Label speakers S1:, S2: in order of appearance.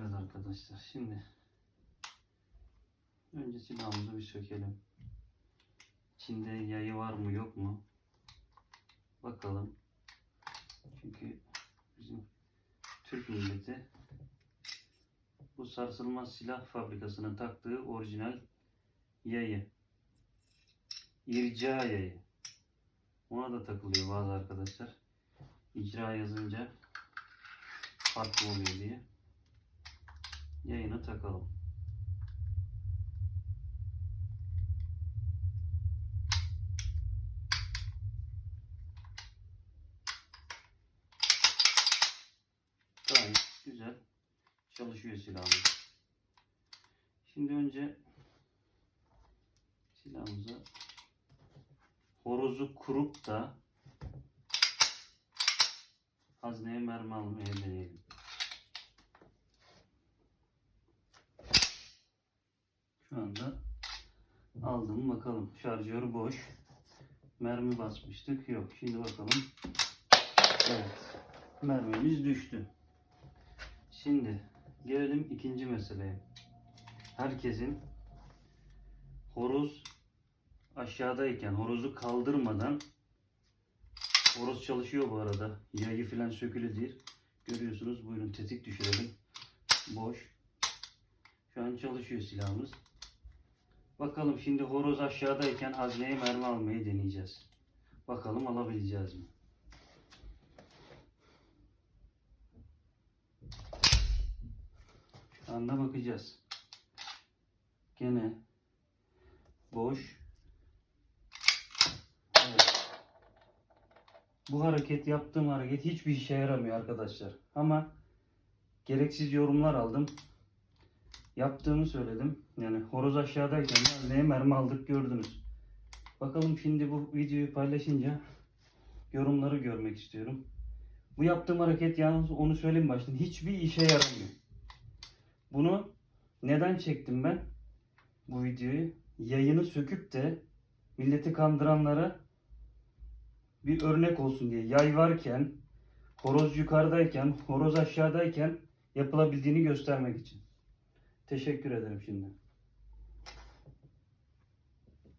S1: Evet arkadaşlar şimdi önce silahımızı bir sökelim. İçinde yayı var mı yok mu? Bakalım. Çünkü bizim Türk milleti bu sarsılmaz silah fabrikasının taktığı orijinal yayı. İrca yayı. Ona da takılıyor bazı arkadaşlar. İcra yazınca farklı oluyor diye. Yayını takalım. Gayet güzel çalışıyor silahımız. Şimdi önce silahımıza horozu kurup da hazneye mermi almaya deneyelim. Şu anda aldım bakalım. Şarjör boş. Mermi basmıştık. Yok. Şimdi bakalım. Evet. Mermimiz düştü. Şimdi gelelim ikinci meseleye. Herkesin horoz aşağıdayken horozu kaldırmadan horoz çalışıyor bu arada. Yayı filan sökülü değil. Görüyorsunuz. Buyurun tetik düşürelim. Boş. Şu an çalışıyor silahımız. Bakalım şimdi horoz aşağıdayken hazneye mermi almayı deneyeceğiz. Bakalım alabileceğiz mi? Şu anda bakacağız. Gene boş. Evet. Bu hareket yaptığım hareket hiçbir işe yaramıyor arkadaşlar. Ama gereksiz yorumlar aldım. Yaptığımı söyledim. Yani horoz aşağıdayken neye mermi aldık gördünüz. Bakalım şimdi bu videoyu paylaşınca yorumları görmek istiyorum. Bu yaptığım hareket yalnız onu söyleyeyim baştan hiçbir işe yaramıyor. Bunu neden çektim ben? Bu videoyu yayını söküp de milleti kandıranlara bir örnek olsun diye. Yay varken, horoz yukarıdayken, horoz aşağıdayken yapılabildiğini göstermek için. Teşekkür ederim şimdi.